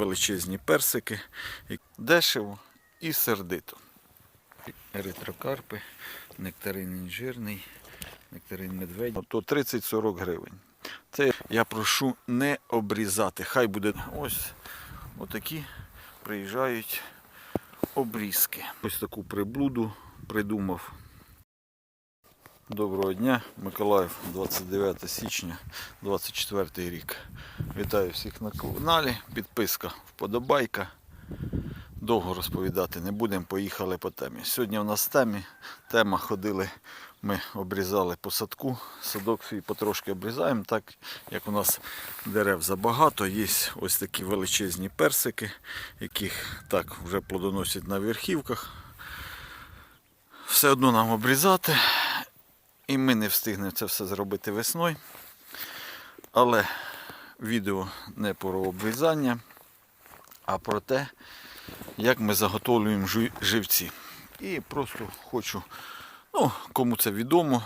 величезні персики. Дешево і сердито. Еритрокарпи, нектарин інжирний, нектарин медведь. То 30-40 гривень. Це я прошу не обрізати. Хай буде ось отакі приїжджають обрізки. Ось таку приблуду придумав. Доброго дня, Миколаїв, 29 січня, 24 рік. Вітаю всіх на каналі. Підписка, вподобайка. Довго розповідати не будемо, поїхали по темі. Сьогодні у нас темі. Тема ходили, ми обрізали по садку. Садок свій потрошки обрізаємо, так як у нас дерев забагато. Є ось такі величезні персики, яких так вже плодоносять на верхівках. Все одно нам обрізати. І ми не встигнемо це все зробити весною. Але відео не про обрізання, а про те, як ми заготовлюємо живці. І просто хочу, ну, кому це відомо,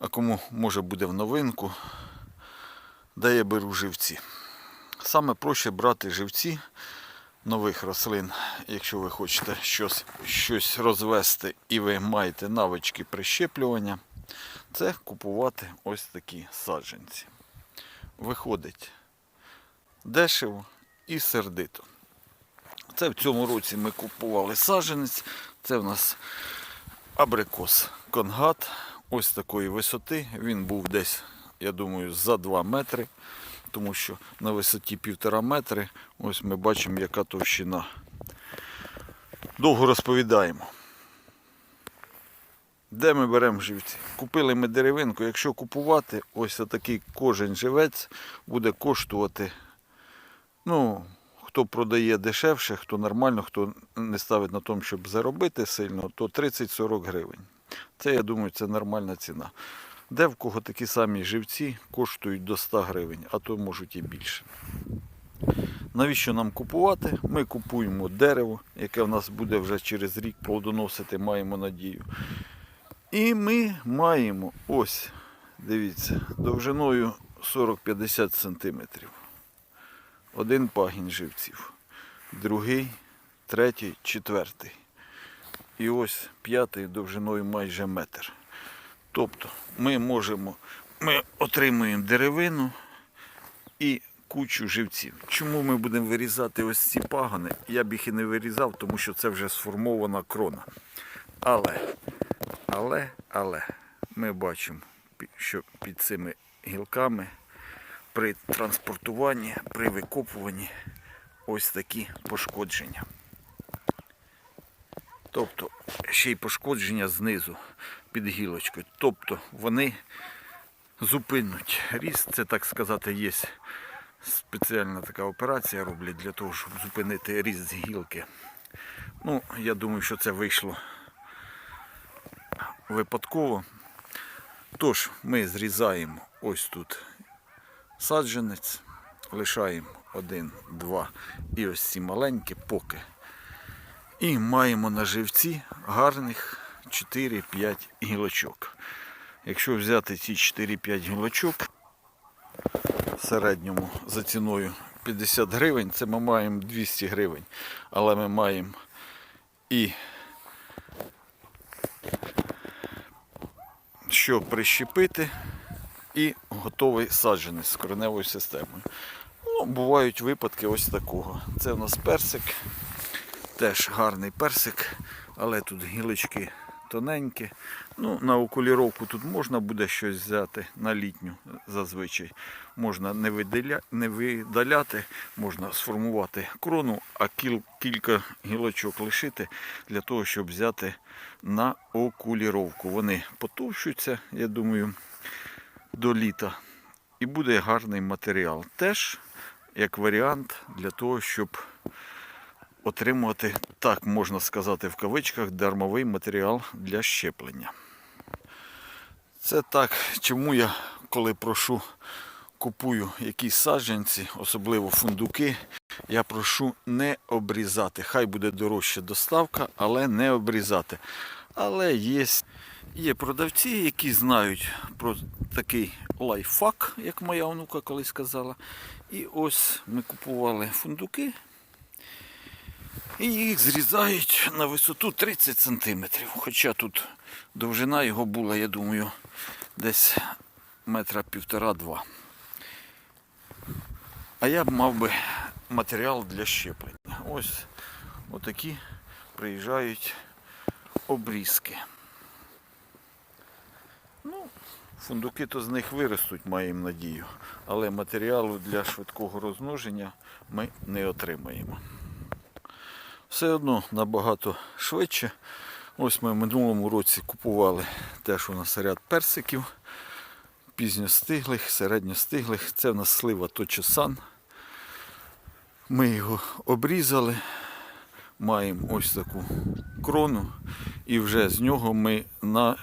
а кому може буде в новинку, де я беру живці. Саме проще брати живці нових рослин, якщо ви хочете щось, щось розвести і ви маєте навички прищеплювання, це купувати ось такі саджанці. Виходить дешево і сердито. Це в цьому році ми купували саджанець. Це в нас абрикос конгат ось такої висоти. Він був десь, я думаю, за 2 метри, тому що на висоті півтора метри ось ми бачимо, яка товщина. Довго розповідаємо. Де ми беремо живці? Купили ми деревинку. Якщо купувати, ось такий кожен живець буде коштувати. Ну, хто продає дешевше, хто нормально, хто не ставить на тому, щоб заробити сильно, то 30-40 гривень. Це, я думаю, це нормальна ціна. Де в кого такі самі живці коштують до 100 гривень, а то можуть і більше. Навіщо нам купувати? Ми купуємо дерево, яке в нас буде вже через рік плодоносити, маємо надію. І ми маємо ось, дивіться, довжиною 40-50 см. Один пагін живців, другий, третій, четвертий. І ось п'ятий довжиною майже метр. Тобто ми можемо, ми отримуємо деревину і кучу живців. Чому ми будемо вирізати ось ці пагани? Я б їх і не вирізав, тому що це вже сформована крона. Але, але, але ми бачимо, що під цими гілками при транспортуванні, при викопуванні ось такі пошкодження. Тобто ще й пошкодження знизу під гілочкою. Тобто вони зупинуть ріст. Це так сказати, є спеціальна така операція роблять для того, щоб зупинити ріст з гілки. Ну, я думаю, що це вийшло випадково. Тож, ми зрізаємо ось тут саджанець, лишаємо один, два і ось ці маленькі поки. І маємо на живці гарних 4-5 гілочок. Якщо взяти ці 4-5 гілочок в середньому за ціною 50 гривень, це ми маємо 200 гривень. Але ми маємо і що прищепити, і готовий саджанець з кореневою системою. Ну, бувають випадки ось такого. Це у нас персик, теж гарний персик, але тут гілочки тоненькі. Ну, на окуліровку тут можна буде щось взяти на літню зазвичай. Можна не, видаля... не видаляти, можна сформувати крону, а кіл... кілька гілочок лишити для того, щоб взяти на окуліровку. Вони потовщуються, я думаю, до літа. І буде гарний матеріал. Теж як варіант для того, щоб отримувати, так можна сказати, в кавичках, дармовий матеріал для щеплення. Це так, чому я, коли прошу, купую якісь саджанці, особливо фундуки, я прошу не обрізати. Хай буде дорожча доставка, але не обрізати. Але є, є продавці, які знають про такий лайфхак, як моя онука колись сказала, І ось ми купували фундуки. І їх зрізають на висоту 30 см. Хоча тут довжина його була, я думаю, десь метра півтора-два. А я б мав би матеріал для щеплення. Ось отакі приїжджають обрізки. Ну, фундуки то з них виростуть, маємо надію. Але матеріалу для швидкого розмноження ми не отримаємо. Все одно набагато швидше. Ось ми в минулому році купували теж у нас ряд персиків, пізньостиглих, середньостиглих. Це в нас слива Точосан. Ми його обрізали, маємо ось таку крону, і вже з нього ми на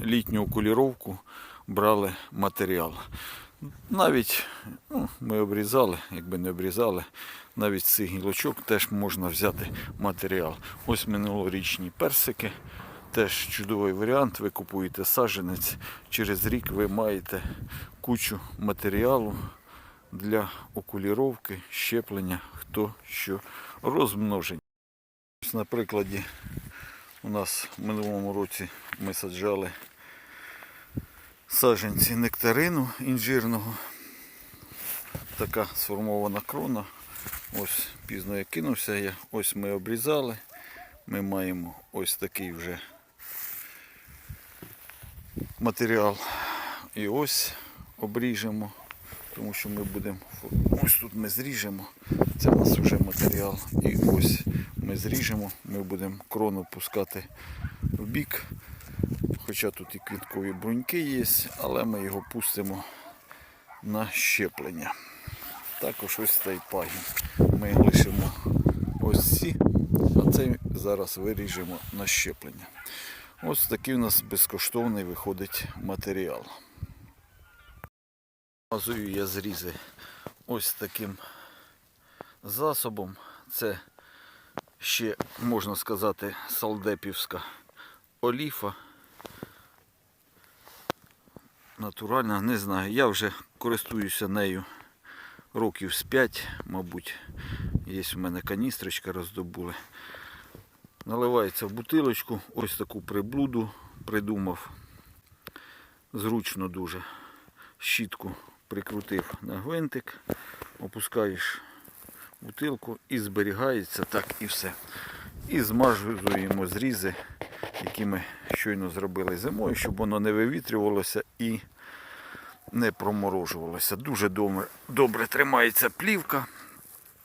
літню окуліровку брали матеріал. Навіть ну, ми обрізали, якби не обрізали, навіть з гілочок теж можна взяти матеріал. Ось минулорічні персики. Теж чудовий варіант. Ви купуєте саджанець, через рік ви маєте кучу матеріалу для окуліровки, щеплення, хто що розмноження. Ось на прикладі у нас в минулому році ми саджали саджанці нектарину інжирного. Така сформована крона. Ось пізно я кинувся я. Ось ми обрізали. Ми маємо ось такий вже матеріал. І ось обріжемо, тому що ми будемо. Ось тут ми зріжемо. Це в нас вже матеріал. І ось ми зріжемо, ми будемо крону пускати в бік. Хоча тут і квіткові бруньки є, але ми його пустимо на щеплення. Також ось цей пагін. Ми лишимо ось ці, а цей зараз виріжемо на щеплення. Ось такий у нас безкоштовний виходить матеріал. Мазую я зрізи ось таким засобом. Це ще, можна сказати, салдепівська оліфа. Натуральна, не знаю. Я вже користуюся нею років з 5, мабуть. Є в мене каністрочка роздобули. Наливається в бутилочку, ось таку приблуду придумав. Зручно дуже. Щітку прикрутив на гвинтик, опускаєш бутилку і зберігається так і все. І змажуємо зрізи, які ми щойно зробили зимою, щоб воно не вивітрювалося і не проморожувалося. Дуже добре, добре тримається плівка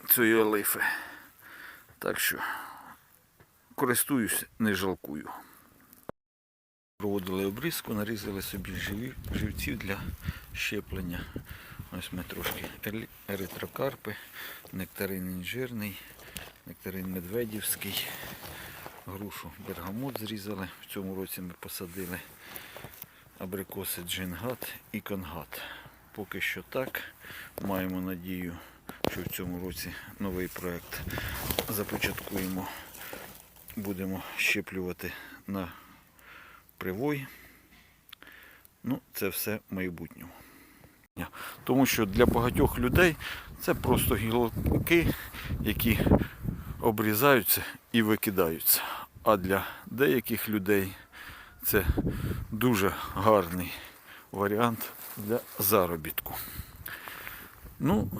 цієї олифи. Так що користуюсь, не жалкую. Проводили обрізку, нарізали собі живі, живців для щеплення. Ось ми трошки еритрокарпи, нектарин інжирний, нектарин медведівський, грушу бергамот зрізали. В цьому році ми посадили абрикоси джингат і конгат. Поки що так. Маємо надію, що в цьому році новий проект започаткуємо. Будемо щеплювати на привой. Ну, це все в майбутньому. Тому що для багатьох людей це просто гілки, які обрізаються і викидаються. А для деяких людей це дуже гарний варіант для заробітку. Ну,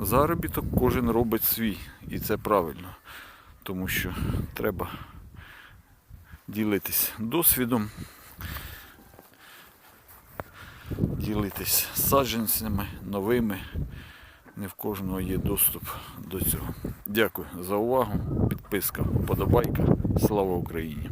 заробіток кожен робить свій, і це правильно, тому що треба ділитись досвідом, ділитись саджанцями новими. Не в кожного є доступ до цього. Дякую за увагу. Підписка, вподобайка. Слава Україні!